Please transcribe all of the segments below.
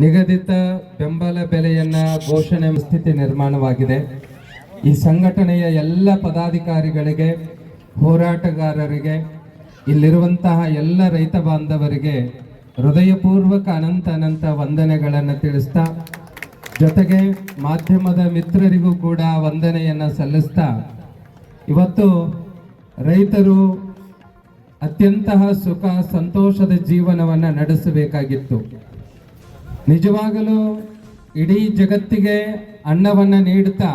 ನಿಗದಿತ ಬೆಂಬಲ ಬೆಲೆಯನ್ನ ಘೋಷಣೆ ಸ್ಥಿತಿ ನಿರ್ಮಾಣವಾಗಿದೆ. ಈ ಸಂಘಟನೆಯ ಎಲ್ಲ ಪದಾಧಿಕಾರಿಗಳಿಗೆ, ಹೋರಾಟಗಾರರಿಗೆ, ಇಲ್ಲಿರುವಂತಹ ಎಲ್ಲ ರೈತ ಬಾಂಧವರಿಗೆ ಹೃದಯಪೂರ್ವಕ ಅನಂತ ಅನಂತ ವಂದನೆಗಳನ್ನು ತಿಳಿಸ್ತಾ, ಜೊತೆಗೆ ಮಾಧ್ಯಮದ ಮಿತ್ರರಿಗೂ ಕೂಡ ವಂದನೆಯನ್ನು ಸಲ್ಲಿಸ್ತಾ, ಇವತ್ತು ರೈತರು ಅತ್ಯಂತಹ ಸುಖ ಸಂತೋಷದ ಜೀವನವನ್ನ ನಡೆಸಬೇಕಾಗಿತ್ತು. ನಿಜವಾಗಲೂ ಇಡೀ ಜಗತ್ತಿಗೆ ಅನ್ನವನ್ನ ನೀಡ್ತಾ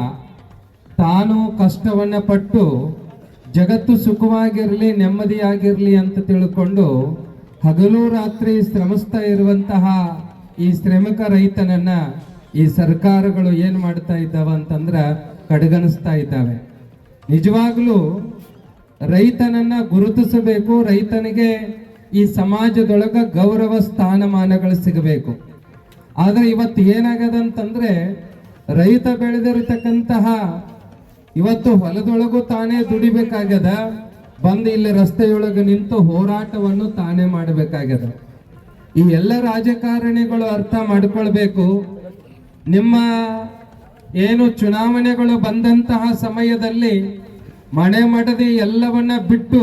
ತಾನು ಕಷ್ಟವನ್ನ ಪಟ್ಟು ಜಗತ್ತು ಸುಖವಾಗಿರಲಿ, ನೆಮ್ಮದಿಯಾಗಿರಲಿ ಅಂತ ತಿಳ್ಕೊಂಡು ಹಗಲು ರಾತ್ರಿ ಶ್ರಮಿಸ್ತಾ ಇರುವಂತಹ ಈ ಶ್ರಮಿಕ ರೈತನನ್ನ ಈ ಸರ್ಕಾರಗಳು ಏನು ಮಾಡ್ತಾ ಇದ್ದಾವೆ ಅಂತಂದ್ರೆ ಕಡೆಗಣಿಸ್ತಾ ಇದ್ದಾವೆ. ನಿಜವಾಗ್ಲೂ ರೈತನನ್ನ ಗುರುತಿಸಬೇಕು, ರೈತನಿಗೆ ಈ ಸಮಾಜದೊಳಗ ಗೌರವ ಸ್ಥಾನಮಾನಗಳು ಸಿಗಬೇಕು. ಆದ್ರೆ ಇವತ್ತು ಏನಾಗದಂತಂದ್ರೆ ರೈತ ಬೆಳೆದಿರತಕ್ಕಂತಹ ಇವತ್ತು ಹೊಲದೊಳಗೂ ತಾನೇ ದುಡಿಬೇಕಾಗ್ಯದ, ಬಂದು ಇಲ್ಲಿ ರಸ್ತೆಯೊಳಗೆ ನಿಂತು ಹೋರಾಟವನ್ನು ತಾನೇ ಮಾಡಬೇಕಾಗ್ಯದ. ಈ ಎಲ್ಲ ರಾಜಕಾರಣಿಗಳು ಅರ್ಥ ಮಾಡಿಕೊಳ್ಬೇಕು. ನಿಮ್ಮ ಏನು ಚುನಾವಣೆಗಳು ಬಂದಂತಹ ಸಮಯದಲ್ಲಿ ಮನೆ ಮಡದಿ ಎಲ್ಲವನ್ನ ಬಿಟ್ಟು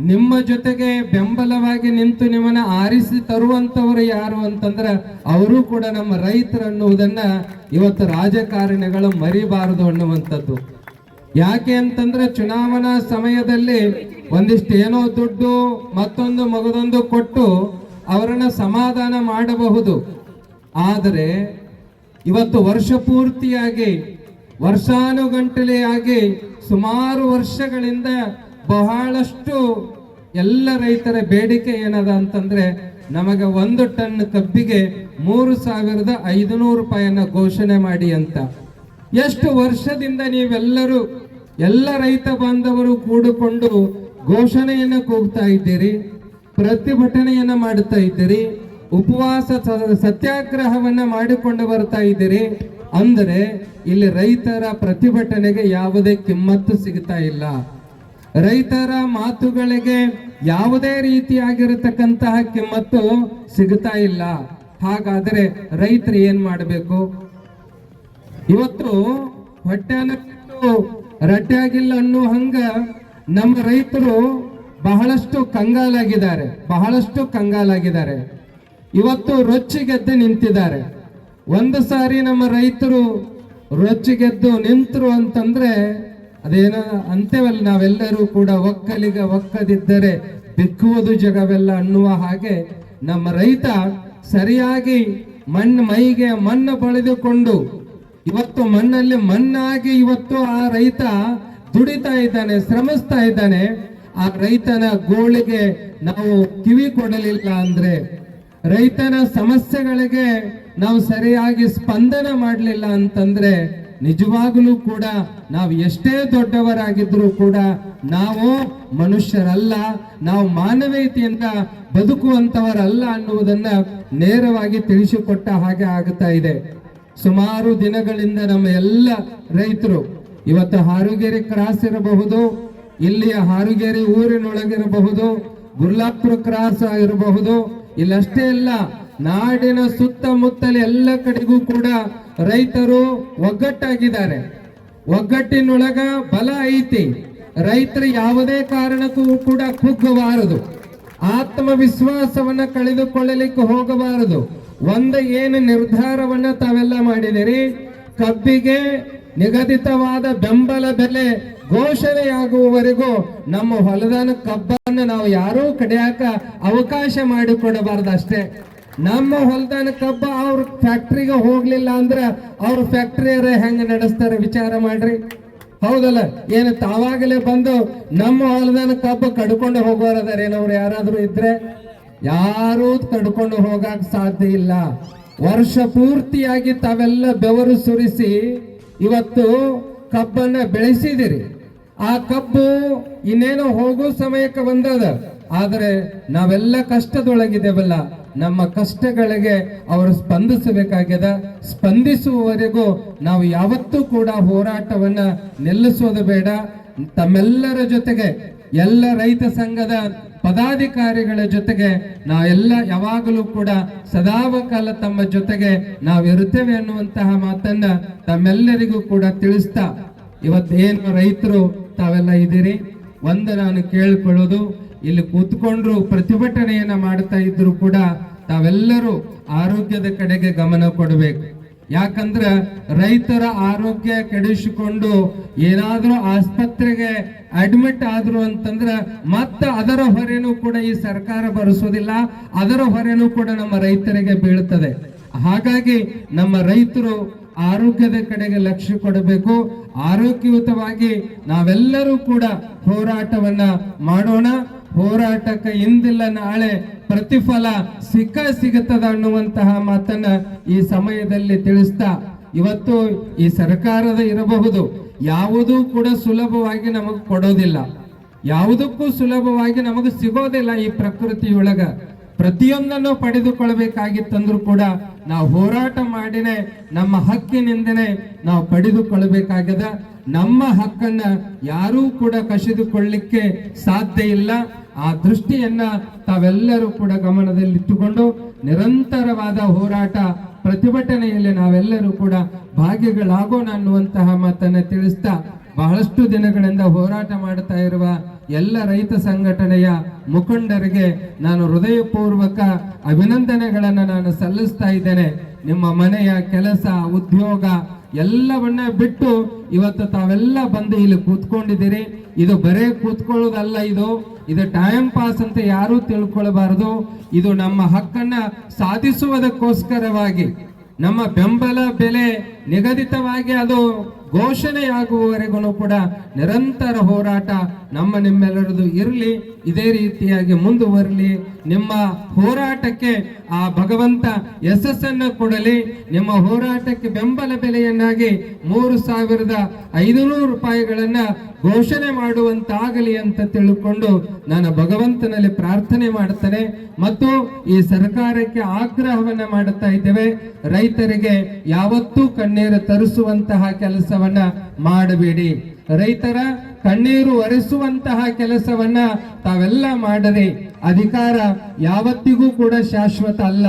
ನಿಮ್ಮ ಜೊತೆಗೆ ಬೆಂಬಲವಾಗಿ ನಿಂತು ನಿಮ್ಮನ್ನ ಆರಿಸಿ ತರುವಂತವರು ಯಾರು ಅಂತಂದ್ರೆ ಅವರು ಕೂಡ ನಮ್ಮ ರೈತರು ಅನ್ನುವುದನ್ನ ಇವತ್ತು ರಾಜಕಾರಣಿಗಳು ಮರಿಬಾರದು ಅನ್ನುವಂಥದ್ದು. ಯಾಕೆ ಅಂತಂದ್ರೆ ಚುನಾವಣಾ ಸಮಯದಲ್ಲಿ ಒಂದಿಷ್ಟು ಏನೋ ದುಡ್ಡು ಮತ್ತೊಂದು ಮಗದೊಂದು ಕೊಟ್ಟು ಅವರನ್ನ ಸಮಾಧಾನ ಮಾಡಬಹುದು. ಆದರೆ ಇವತ್ತು ವರ್ಷ ಪೂರ್ತಿಯಾಗಿ, ವರ್ಷಾನುಗಂಟಲೆಯಾಗಿ ಸುಮಾರು ವರ್ಷಗಳಿಂದ ಬಹಳಷ್ಟು ಎಲ್ಲ ರೈತರ ಬೇಡಿಕೆ ಏನದ ಅಂತಂದ್ರೆ ನಮಗೆ ಒಂದು ಟನ್ ಕಬ್ಬಿಗೆ ಮೂರು ಸಾವಿರದ ಐದುನೂರು ರೂಪಾಯಿಯನ್ನ ಘೋಷಣೆ ಮಾಡಿ ಅಂತ. ಎಷ್ಟು ವರ್ಷದಿಂದ ನೀವೆಲ್ಲರೂ ಎಲ್ಲ ರೈತ ಬಾಂಧವರು ಕೂಡಿಕೊಂಡು ಘೋಷಣೆಯನ್ನು ಕೂಗ್ತಾ ಇದ್ದೀರಿ, ಪ್ರತಿಭಟನೆಯನ್ನ ಮಾಡುತ್ತಾ ಇದ್ದೀರಿ, ಉಪವಾಸ ಸತ್ಯಾಗ್ರಹವನ್ನ ಮಾಡಿಕೊಂಡು ಬರ್ತಾ ಇದ್ದೀರಿ ಅಂದರೆ ಇಲ್ಲಿ ರೈತರ ಪ್ರತಿಭಟನೆಗೆ ಯಾವುದೇ ಕಿಮ್ಮತ್ತು ಸಿಗ್ತಾ ಇಲ್ಲ. ರೈತರ ಮಾತುಗಳಿಗೆ ಯಾವುದೇ ರೀತಿಯಾಗಿರತಕ್ಕಂತಹ ಕಿಮ್ಮತ್ತು ಸಿಗ್ತಾ ಇಲ್ಲ. ಹಾಗಾದರೆ ರೈತರು ಏನ್ ಮಾಡಬೇಕು? ಇವತ್ತು ಹೊಟ್ಟೆ ಬಿಟ್ಟು ರಟ್ಟಾಗಿಲ್ಲ ಅನ್ನೋ ಹಂಗ ನಮ್ಮ ರೈತರು ಬಹಳಷ್ಟು ಕಂಗಾಲಾಗಿದ್ದಾರೆ. ಬಹಳಷ್ಟು ಕಂಗಾಲಾಗಿದ್ದಾರೆ. ಇವತ್ತು ರೊಚ್ಚಿಗೆದ್ದು ನಿಂತಿದ್ದಾರೆ. ಒಂದು ಸಾರಿ ನಮ್ಮ ರೈತರು ರೊಚ್ಚಿಗೆದ್ದು ನಿಂತರು ಅಂತಂದ್ರೆ ಅದೇನ ಅಂತೇವಲ್ಲ ನಾವೆಲ್ಲರೂ ಕೂಡ ಒಕ್ಕಲಿಗ ಒಕ್ಕದಿದ್ದರೆ ಬಿಕ್ಕುವುದು ಜಗವೆಲ್ಲ ಅನ್ನುವ ಹಾಗೆ ನಮ್ಮ ರೈತ ಸರಿಯಾಗಿ ಮಣ್ಣು ಮೈಗೆ ಮಣ್ಣು ಬಳಿದುಕೊಂಡು ಇವತ್ತು ಮಣ್ಣಲ್ಲಿ ಮಣ್ಣಾಗಿ ಇವತ್ತು ಆ ರೈತ ದುಡಿತಾ ಇದ್ದಾನೆ, ಶ್ರಮಿಸ್ತಾ ಇದ್ದಾನೆ. ಆ ರೈತನ ಗೋಳಿಗೆ ನಾವು ಕಿವಿ ಕೊಡಲಿಲ್ಲ ಅಂದ್ರೆ ರೈತನ ಸಮಸ್ಯೆಗಳಿಗೆ ನಾವು ಸರಿಯಾಗಿ ಸ್ಪಂದನ ಮಾಡಲಿಲ್ಲ ಅಂತಂದ್ರೆ ನಿಜವಾಗಲೂ ಕೂಡ ನಾವು ಎಷ್ಟೇ ದೊಡ್ಡವರಾಗಿದ್ರೂ ಕೂಡ ನಾವು ಮನುಷ್ಯರಲ್ಲ, ನಾವು ಮಾನವೀಯತೆಯಿಂದ ಬದುಕುವಂತವರಲ್ಲ ಅನ್ನುವುದನ್ನ ನೇರವಾಗಿ ತಿಳಿಸಿಕೊಟ್ಟ ಹಾಗೆ ಆಗುತ್ತಾ ಇದೆ. ಸುಮಾರು ದಿನಗಳಿಂದ ನಮ್ಮ ಎಲ್ಲ ರೈತರು, ಇವತ್ತು ಹಾರುಗೇರಿ ಕ್ರಾಸ್ ಇರಬಹುದು, ಇಲ್ಲಿಯ ಹಾರುಗೇರಿ ಊರಿನೊಳಗಿರಬಹುದು, ಗುರ್ಲಾಪುರ ಕ್ರಾಸ್ ಇರಬಹುದು ಇಲ್ಲಷ್ಟೇ ಅಲ್ಲ ನಾಡಿನ ಸುತ್ತಮುತ್ತಲ ಎಲ್ಲ ಕಡೆಗೂ ಕೂಡ ರೈತರು ಒಗ್ಗಟ್ಟಾಗಿದ್ದಾರೆ. ಒಗ್ಗಟ್ಟಿನೊಳಗ ಬಲ ಐತಿ. ರೈತರು ಯಾವುದೇ ಕಾರಣಕ್ಕೂ ಕೂಡ ಕುಗ್ಗಬಾರದು. ಆತ್ಮವಿಶ್ವಾಸವನ್ನ ಕಳೆದುಕೊಳ್ಳಲಿಕ್ಕೆ ಹೋಗಬಾರದು. ಒಂದು ಏನು ನಿರ್ಧಾರವನ್ನ ತಾವೆಲ್ಲ ಮಾಡಿದಿರಿ ಕಬ್ಬಿಗೆ ನಿಗದಿತವಾದ ಬೆಂಬಲ ಬೆಲೆ ಘೋಷಣೆಯಾಗುವವರೆಗೂ ನಮ್ಮ ಹೊಲದಾನ ಕಬ್ಬನ್ನ ನಾವು ಯಾರೂ ಕಡಿಯಾಕ ಅವಕಾಶ ಮಾಡಿಕೊಡಬಾರ್ದು ಅಷ್ಟೇ. ನಮ್ಮ ಹೊಲದಾನ ಕಬ್ಬ ಅವ್ರ ಫ್ಯಾಕ್ಟ್ರಿಗೆ ಹೋಗ್ಲಿಲ್ಲ ಅಂದ್ರೆ ಅವ್ರ ಫ್ಯಾಕ್ಟ್ರಿಯರ ಹೆಂಗ ನಡೆಸ್ತಾರೆ ವಿಚಾರ ಮಾಡ್ರಿ. ಹೌದಲ್ಲ? ಏನು ತಾವಾಗಲೇ ಬಂದು ನಮ್ಮ ಹೊಲದಾನ ಕಬ್ಬ ಕಡ್ಕೊಂಡು ಹೋಗೋರದಾರೇನವ್ರು ಯಾರಾದ್ರೂ ಇದ್ರೆ? ಯಾರೂ ತಡ್ಕೊಂಡು ಹೋಗಕ್ ಸಾಧ್ಯ ಇಲ್ಲ. ವರ್ಷ ಪೂರ್ತಿಯಾಗಿ ತಾವೆಲ್ಲ ಬೆವರು ಸುರಿಸಿ ಇವತ್ತು ಕಬ್ಬನ್ನ ಬೆಳೆಸಿದಿರಿ. ಆ ಕಬ್ಬು ಇನ್ನೇನೋ ಹೋಗೋ ಸಮಯಕ್ಕೆ ಬಂದದ. ಆದರೆ ನಾವೆಲ್ಲ ಕಷ್ಟದೊಳಗಿದ್ದೇವಲ್ಲ. ನಮ್ಮ ಕಷ್ಟಗಳಿಗೆ ಅವರು ಸ್ಪಂದಿಸಬೇಕಾಗ್ಯದ. ಸ್ಪಂದಿಸುವವರೆಗೂ ನಾವು ಯಾವತ್ತೂ ಕೂಡ ಹೋರಾಟವನ್ನ ನಿಲ್ಲಿಸೋದು ಬೇಡ. ತಮ್ಮೆಲ್ಲರ ಜೊತೆಗೆ ಎಲ್ಲ ರೈತ ಸಂಘದ ಪದಾಧಿಕಾರಿಗಳ ಜೊತೆಗೆ ನಾವೆಲ್ಲ ಯಾವಾಗಲೂ ಕೂಡ ಸದಾವಕಾಲ ತಮ್ಮ ಜೊತೆಗೆ ನಾವಿರುತ್ತೇವೆ ಅನ್ನುವಂತಹ ಮಾತನ್ನ ತಮ್ಮೆಲ್ಲರಿಗೂ ಕೂಡ ತಿಳಿಸ್ತಾ ಇವತ್ತೇನು ರೈತರು ತಾವೆಲ್ಲ ಇದ್ದೀರಿ? ಒಂದು ನಾನು ಕೇಳ್ಕೊಳ್ಳೋದು, ಇಲ್ಲಿ ಕೂತ್ಕೊಂಡ್ರು ಪ್ರತಿಭಟನೆಯನ್ನ ಮಾಡ್ತಾ ಇದ್ರು ಕೂಡ ತಾವೆಲ್ಲರೂ ಆರೋಗ್ಯದ ಕಡೆಗೆ ಗಮನ ಕೊಡಬೇಕು. ಯಾಕಂದ್ರ ರೈತರ ಆರೋಗ್ಯ ಕೆಡಿಸಿಕೊಂಡು ಏನಾದ್ರೂ ಆಸ್ಪತ್ರೆಗೆ ಅಡ್ಮಿಟ್ ಆದ್ರು ಅಂತಂದ್ರ ಮತ್ತ ಅದರ ಹೊರೆನೂ ಕೂಡ ಈ ಸರ್ಕಾರ ಬರೆಸೋದಿಲ್ಲ, ಅದರ ಹೊರೆನೂ ಕೂಡ ನಮ್ಮ ರೈತರಿಗೆ ಬೀಳ್ತದೆ. ಹಾಗಾಗಿ ನಮ್ಮ ರೈತರು ಆರೋಗ್ಯದ ಕಡೆಗೆ ಲಕ್ಷ್ಯ ಕೊಡಬೇಕು. ಆರೋಗ್ಯಯುತವಾಗಿ ನಾವೆಲ್ಲರೂ ಕೂಡ ಹೋರಾಟವನ್ನ ಮಾಡೋಣ. ಹೋರಾಟಕ್ಕೆ ಇಂದಿಲ್ಲ, ನಾಳೆ ಪ್ರತಿಫಲ ಸಿಕ್ಕ ಸಿಗುತ್ತದ ಅನ್ನುವಂತಹ ಮಾತನ್ನ ಈ ಸಮಯದಲ್ಲಿ ತಿಳಿಸ್ತಾ, ಇವತ್ತು ಈ ಸರ್ಕಾರದ ಇರಬಹುದು. ಯಾವುದೂ ಕೂಡ ಸುಲಭವಾಗಿ ನಮಗೆ ಕೊಡೋದಿಲ್ಲ. ಯಾವುದಕ್ಕೂ ಸುಲಭವಾಗಿ ನಮಗೆ ಸಿಗೋದಿಲ್ಲ ಈ ಪ್ರಕೃತಿಯೊಳಗ. ಪ್ರತಿಯೊಂದನ್ನು ಪಡೆದುಕೊಳ್ಬೇಕಾಗಿತ್ತಂದ್ರೂ ಕೂಡ ನಾವು ಹೋರಾಟ ಮಾಡಿನೇ, ನಮ್ಮ ಹಕ್ಕಿನಿಂದನೇ ನಾವು ಪಡೆದುಕೊಳ್ಬೇಕಾಗದ ನಮ್ಮ ಹಕ್ಕನ್ನ ಯಾರೂ ಕೂಡ ಕಸಿದುಕೊಳ್ಳಿಕ್ಕೆ ಸಾಧ್ಯ ಇಲ್ಲ. ಆ ದೃಷ್ಟಿಯನ್ನ ತಾವೆಲ್ಲರೂ ಕೂಡ ಗಮನದಲ್ಲಿಟ್ಟುಕೊಂಡು ನಿರಂತರವಾದ ಹೋರಾಟ, ಪ್ರತಿಭಟನೆಯಲ್ಲಿ ನಾವೆಲ್ಲರೂ ಕೂಡ ಭಾಗಿಗಳಾಗೋಣ ಅನ್ನುವಂತಹ ಮಾತನ್ನ ತಿಳಿಸ್ತಾ ಬಹಳಷ್ಟು ದಿನಗಳಿಂದ ಹೋರಾಟ ಮಾಡ್ತಾ ಇರುವ ಎಲ್ಲ ರೈತ ಸಂಘಟನೆಯ ಮುಖಂಡರಿಗೆ ನಾನು ಹೃದಯಪೂರ್ವಕ ಅಭಿನಂದನೆಗಳನ್ನು ನಾನು ಸಲ್ಲಿಸ್ತಾ ಇದ್ದೇನೆ. ನಿಮ್ಮ ಮನೆಯ ಕೆಲಸ, ಉದ್ಯೋಗ ಎಲ್ಲವನ್ನ ಬಿಟ್ಟು ಇವತ್ತು ತಾವೆಲ್ಲ ಬಂದು ಇಲ್ಲಿ ಕೂತ್ಕೊಂಡಿದ್ದೀರಿ. ಇದು ಬರೇ ಕೂತ್ಕೊಳ್ಳೋದಲ್ಲ ಇದು. ಇದು ಟೈಮ್ ಪಾಸ್ ಅಂತ ಯಾರೂ ತಿಳ್ಕೊಳ್ಬಾರದು. ಇದು ನಮ್ಮ ಹಕ್ಕನ್ನ ಸಾಧಿಸುವುದಕ್ಕೋಸ್ಕರವಾಗಿ, ನಮ್ಮ ಬೆಂಬಲ ಬೆಲೆ ನಿಗದಿತವಾಗಿ ಅದು ಘೋಷಣೆಯಾಗುವವರೆಗೂ ಕೂಡ ನಿರಂತರ ಹೋರಾಟ ನಮ್ಮ ನಿಮ್ಮೆಲ್ಲರದು ಇರಲಿ, ಇದೇ ರೀತಿಯಾಗಿ ಮುಂದುವರಲಿ. ನಿಮ್ಮ ಹೋರಾಟಕ್ಕೆ ಆ ಭಗವಂತ ಯಶಸ್ಸನ್ನು ಕೊಡಲಿ. ನಿಮ್ಮ ಹೋರಾಟಕ್ಕೆ ಬೆಂಬಲ ಬೆಲೆಯನ್ನಾಗಿ ಮೂರು ಸಾವಿರದ ಐದುನೂರು ರೂಪಾಯಿಗಳನ್ನ ಘೋಷಣೆ ಮಾಡುವಂತಾಗಲಿ ಅಂತ ತಿಳ್ಕೊಂಡು ನಾನು ಭಗವಂತನಲ್ಲಿ ಪ್ರಾರ್ಥನೆ ಮಾಡ್ತೇನೆ. ಮತ್ತು ಈ ಸರ್ಕಾರಕ್ಕೆ ಆಗ್ರಹವನ್ನ ಮಾಡುತ್ತಾ ಇದ್ದೇವೆ. ರೈತರಿಗೆ ಯಾವತ್ತೂ ಕಣ್ಣೀರು ತರಿಸುವಂತಹ ಕೆಲಸವನ್ನ ಮಾಡಬೇಡಿ. ರೈತರ ಕಣ್ಣೀರು ಒರೆಸುವಂತಹ ಕೆಲಸವನ್ನ ತಾವೆಲ್ಲ ಮಾಡರಿ ಅಧಿಕಾರ ಯಾವತ್ತಿಗೂ ಕೂಡ ಶಾಶ್ವತ ಅಲ್ಲ.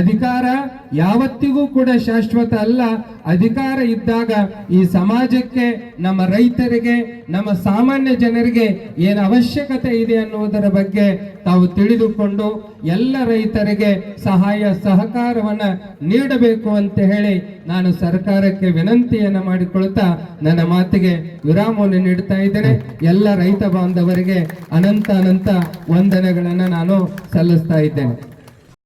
ಅಧಿಕಾರ ಯಾವತ್ತಿಗೂ ಕೂಡ ಶಾಶ್ವತ ಅಲ್ಲ. ಅಧಿಕಾರ ಇದ್ದಾಗ ಈ ಸಮಾಜಕ್ಕೆ, ನಮ್ಮ ರೈತರಿಗೆ, ನಮ್ಮ ಸಾಮಾನ್ಯ ಜನರಿಗೆ ಏನು ಅವಶ್ಯಕತೆ ಇದೆ ಅನ್ನುವುದರ ಬಗ್ಗೆ ತಾವು ತಿಳಿದುಕೊಂಡು ಎಲ್ಲ ರೈತರಿಗೆ ಸಹಾಯ, ಸಹಕಾರವನ್ನು ನೀಡಬೇಕು ಅಂತ ಹೇಳಿ ನಾನು ಸರ್ಕಾರಕ್ಕೆ ವಿನಂತಿಯನ್ನ ಮಾಡಿಕೊಳ್ತಾ ನನ್ನ ಮಾತಿಗೆ ವಿರಾಮವನ್ನು ನೀಡ್ತಾ ಇದ್ದೇನೆ. ಎಲ್ಲ ರೈತ ಬಾಂಧವರಿಗೆ ಅನಂತ ಅನಂತ ವಂದನೆಗಳನ್ನು ನಾನು ಸಲ್ಲಿಸ್ತಾ ಇದ್ದೇನೆ.